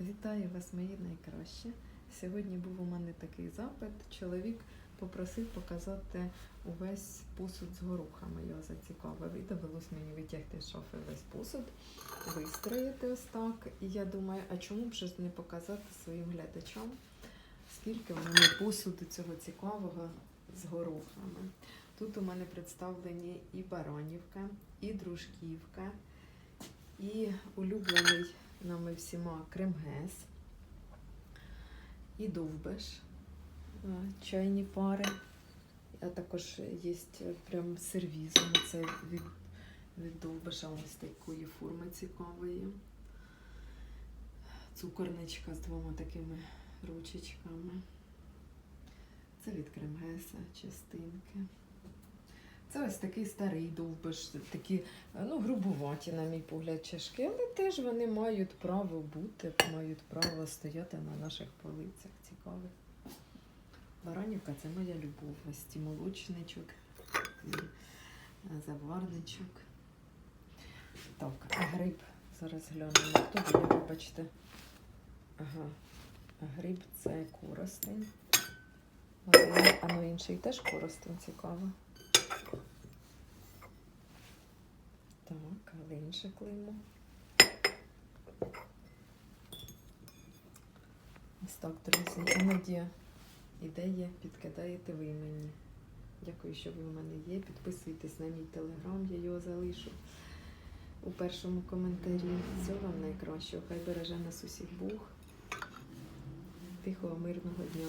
Вітаю вас, мої найкращі. Сьогодні був у мене такий запит. Чоловік попросив показати увесь посуд з горохами. Його зацікавив. І довелось мені витягти з шафи весь посуд, вистроїти ось так. І я думаю, а чому б же не показати своїм глядачам, скільки в мене посуду цього цікавого з горохами. Тут у мене представлені і баранівка, і дружківка, і улюблений нами всіма кремгес, і довбеш, е, чайні пари. А також є прям сервізом. Це від, від довбеша ось такої форми цікавої. Цукорничка з двома такими ручечками. Це від кремгеса, частинки. Це ось такий старий довбиш, такі ну, грубуваті, на мій погляд, чашки, але теж вони мають право бути, мають право стояти на наших полицях. Цікавих. Баранівка це моя любов. Ось молочничок е, заварничок. Так, а гриб. Зараз глянемо. Хто буде, вибачте. Ага. Гриб це коростень. А ну інший теж коростень цікаво. Інше клеймо. Ось так, друзі. Іноді ідея підкидаєте ви мені. Дякую, що ви в мене є. Підписуйтесь на мій телеграм, я його залишу у першому коментарі. Всього вам найкращого. Хай береже нас усіх Бог. Тихого, мирного дня.